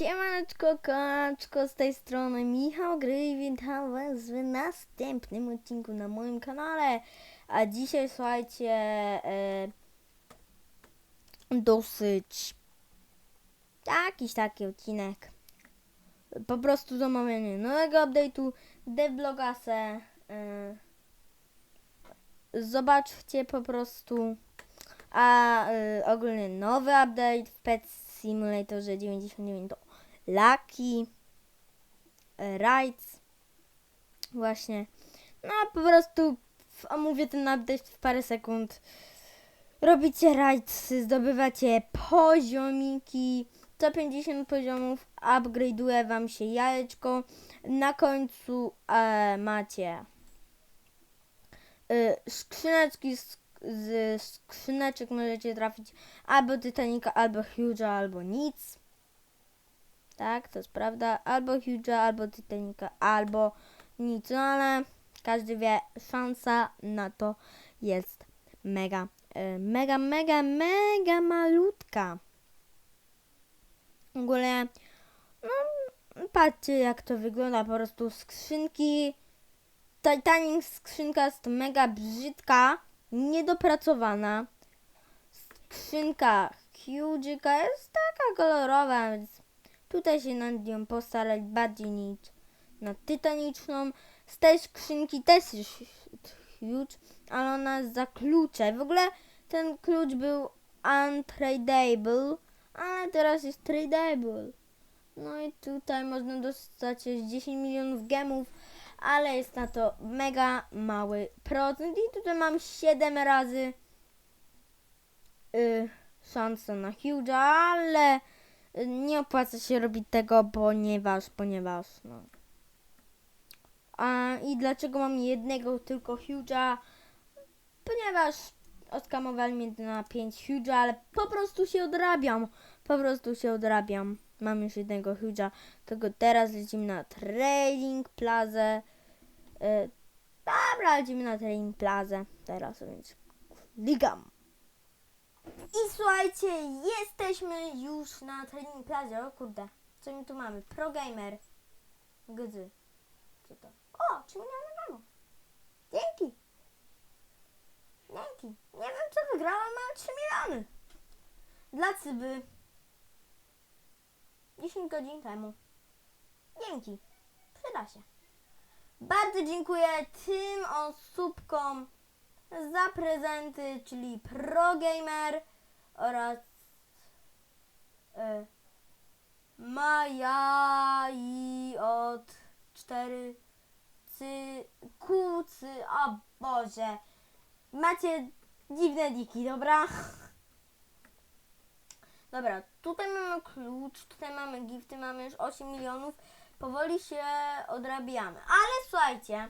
Siemaneczko, kołaczko, z tej strony Michał Gry witam was w następnym odcinku na moim kanale. A dzisiaj słuchajcie, e, dosyć jakiś taki odcinek. Po prostu zamawianie nowego update'u Devlogase. E, zobaczcie po prostu. A y, ogólnie nowy update w Pet Simulatorze 99 to Lucky Rides. Właśnie. No po prostu omówię ten update w parę sekund. Robicie rajds, zdobywacie poziomiki. Co 50 poziomów upgrade'uje wam się jajeczko. Na końcu e, macie y, skrzyneczki z skrzyneczek możecie trafić albo Titanica, albo Huge'a, albo nic. Tak, to jest prawda. Albo Huge'a, albo Titanica, albo nic. No ale każdy wie, szansa na to jest mega, y, mega, mega, mega malutka. W ogóle, no, patrzcie jak to wygląda, po prostu skrzynki Titanic skrzynka jest mega brzydka, niedopracowana. Skrzynka Huge'ika jest taka kolorowa, więc tutaj się nad nią postarać bardziej niż na tytaniczną. Z tej skrzynki też jest huge, ale ona jest za klucze. W ogóle ten klucz był untradable, ale teraz jest tradable. No i tutaj można dostać 10 milionów gemów ale jest na to mega mały procent i tutaj mam 7 razy y, szansę na huge, ale nie opłaca się robić tego, ponieważ, ponieważ, no. A, I dlaczego mam jednego tylko huge'a? Ponieważ oskamowali mnie na 5 huge'a, ale po prostu się odrabiam. Po prostu się odrabiam. Mam już jednego huge'a, tylko teraz lecimy na Trading Plaza. Yy, dobra, lecimy na Trading Plaza teraz, więc klikam. I słuchajcie, jesteśmy już na Trading Plaza. O kurde, co my tu mamy? Pro Gamer. Gzy. Co to? O, 3 miliony gemów. Dzięki. Dzięki. Nie wiem co wygrałam, ale 3 miliony. Dla Cyby. 10 godzin temu. Dzięki. Przyda się. Bardzo dziękuję tym osóbkom za prezenty, czyli ProGamer oraz y, Maja i od 4 cy, kucy, o Boże. Macie dziwne diki, dobra? Dobra, tutaj mamy klucz, tutaj mamy gifty, mamy już 8 milionów. Powoli się odrabiamy. Ale słuchajcie,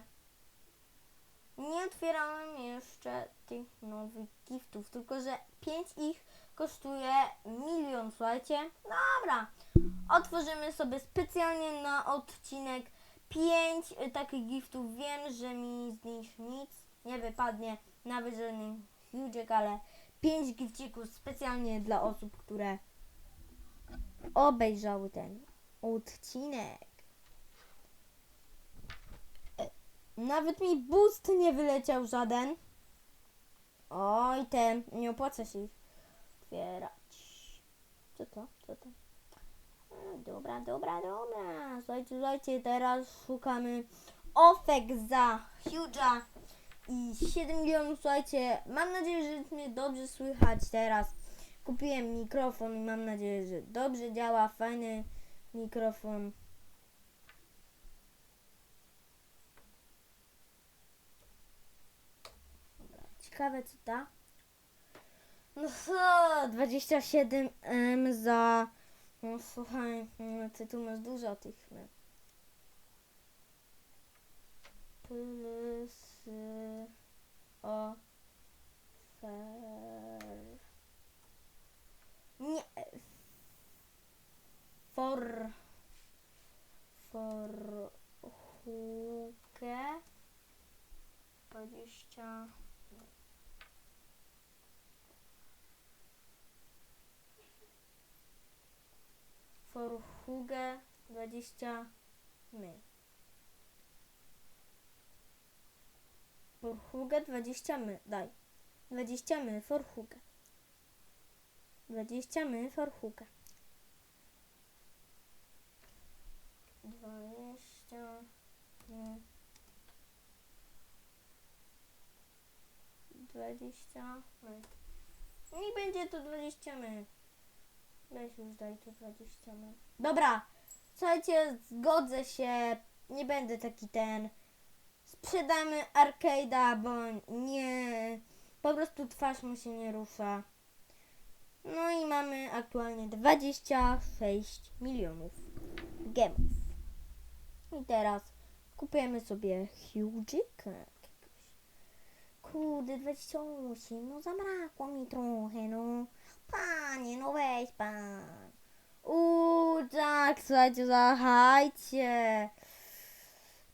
nie otwierałem jeszcze tych nowych giftów, tylko że 5 ich kosztuje milion, słuchajcie. Dobra, otworzymy sobie specjalnie na odcinek 5 takich giftów. Wiem, że mi z nich nic nie wypadnie, nawet żaden huge, ale 5 gifcików specjalnie dla osób, które obejrzały ten odcinek. Nawet mi boost nie wyleciał żaden. Oj, ten, nie opłaca się ich otwierać. Co to? Co to? Dobra, dobra, dobra. Słuchajcie, słuchajcie, teraz szukamy ofek za Huge'a i 7 milionów, słuchajcie. Mam nadzieję, że mnie dobrze słychać teraz. Kupiłem mikrofon i mam nadzieję, że dobrze działa, fajny mikrofon. Ciekawe co da. No co, 27 M za... No słuchaj, no, ty tu masz dużo tych... No. Plus... Y, o... Fer... Nie... For... For... Hukę... 20... Forhugę 20 my. Forhugę 20 my, daj. 20 my, forhugę. 20 my, forhugę. 20 my. 20 my. Niech będzie to 20 my. Weź już daj to 20 my. Dobra, słuchajcie, zgodzę się. Nie będę taki ten. Sprzedamy arcade'a, bo nie. Po prostu twarz mu się nie rusza. No i mamy aktualnie 26 milionów gemów. I teraz kupujemy sobie jakiegoś. Kurde, 28, no zabrakło mi trochę, no. Panie, no weź pan. Uuu, tak, słuchajcie, zachajcie.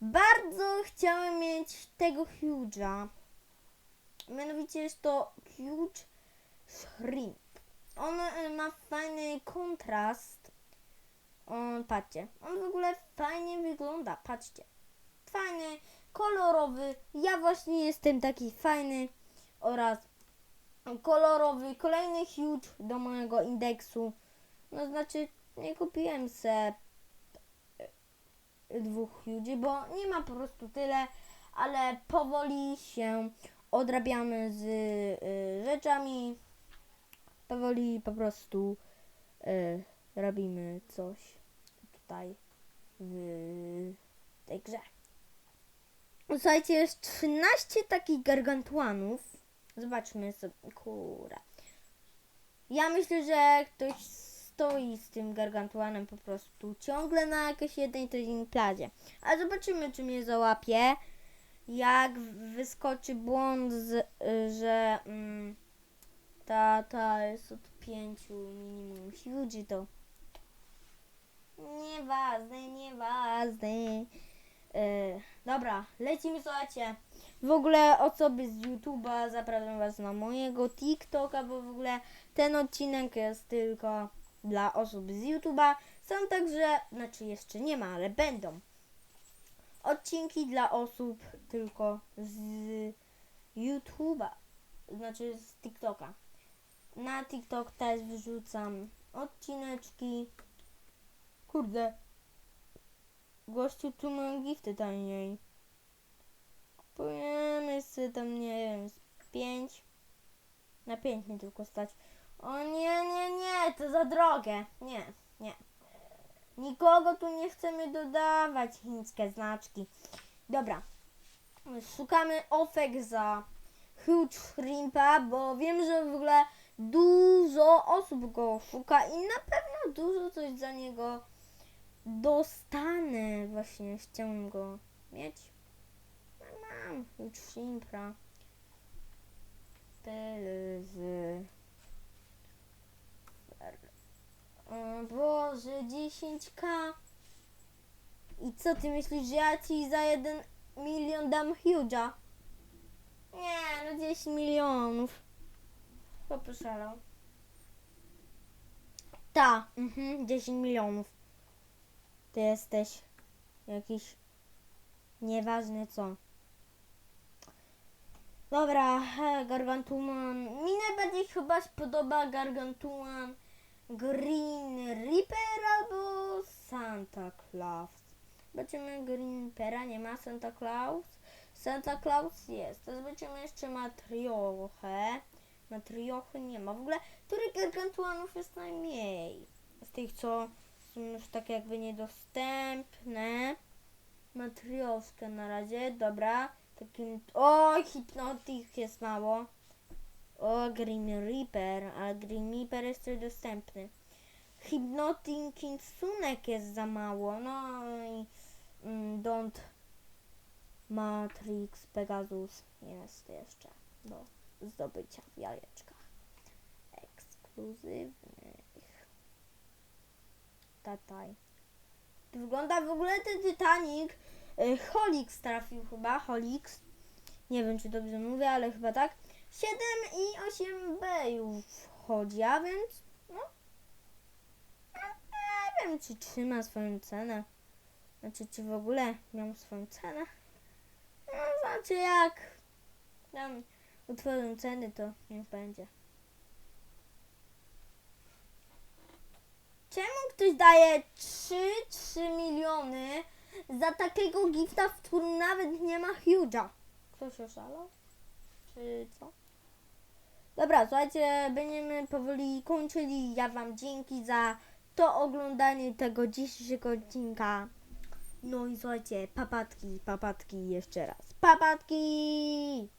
Bardzo chciałem mieć tego Huge'a. Mianowicie jest to Huge Shrimp. On e, ma fajny kontrast. On, patrzcie, on w ogóle fajnie wygląda, patrzcie. Fajny, kolorowy. Ja właśnie jestem taki fajny oraz kolorowy. Kolejny huge do mojego indeksu. No znaczy, nie kupiłem se e, dwóch huge, bo nie ma po prostu tyle, ale powoli się odrabiamy z y, rzeczami. Powoli po prostu y, robimy coś tutaj w tej grze. Słuchajcie, jest 13 takich gargantuanów. Zobaczmy sobie. Kura. Ja myślę, że ktoś stoi z tym gargantuanem po prostu ciągle na jakiejś jednej tej plazie. A zobaczymy, czy mnie załapie. Jak wyskoczy błąd, z, że mm, ta, ta jest od 5 minimum huge, to nieważne, nieważne. Yy, dobra, lecimy, słuchajcie. W ogóle osoby z YouTube'a zapraszam Was na mojego TikToka, bo w ogóle ten odcinek jest tylko dla osób z YouTube'a. Są także, znaczy jeszcze nie ma, ale będą odcinki dla osób tylko z YouTube'a, znaczy z TikToka. Na TikTok też wrzucam odcineczki. Kurde, gościu tu mają gifty taniej. Kupujemy sobie tam, nie wiem, z 5. Na 5 nie tylko stać. O nie, nie, nie, to za drogie. Nie, nie. Nikogo tu nie chcemy dodawać chińskie znaczki. Dobra. Szukamy ofek za Huge Shrimpa, bo wiem, że w ogóle dużo osób go szuka i na pewno dużo coś za niego dostanę. Właśnie chciałam go mieć. Shrimpa. Tyle z... O Boże, 10k. I co ty myślisz, że ja ci za jeden milion dam Huge'a? Nie, no 10 milionów. Poproszalał. Ta, mhm, 10 milionów. Ty jesteś jakiś nieważny co. Dobra, Gargantuan. Mi najbardziej chyba się podoba Gargantuan Green Reaper albo Santa Claus. Zobaczymy Green Reapera, nie ma Santa Claus. Santa Claus jest. To zobaczymy jeszcze Matriochę. Matriochy nie ma. W ogóle, których gargantuanów jest najmniej? Z tych, co są już tak jakby niedostępne. Matrioszkę na razie, dobra. Takim... O, hipnotik jest mało. O, Grim Reaper, ale Grim Reaper jest coś dostępny. Hypnotic Kinsunek jest za mało, no i mm, Don't Matrix Pegasus jest jeszcze do zdobycia w jajeczkach ekskluzywnych. Tataj. Wygląda w ogóle ten Titanic. Y, Holix trafił chyba, Holix. Nie wiem, czy dobrze mówię, ale chyba tak. 7 i 8B już wchodzi, a więc no. wiem, czy trzyma swoją cenę. Znaczy, czy w ogóle miał swoją cenę. No, znaczy, jak tam utworzą ceny, to niech będzie. Czemu ktoś daje 3-3 miliony za takiego gifta, w którym nawet nie ma Huge'a? Ktoś oszalał? Czy co? Dobra, słuchajcie, będziemy powoli kończyli. Ja Wam dzięki za to oglądanie tego dzisiejszego odcinka. No i słuchajcie, papatki, papatki jeszcze raz. Papatki!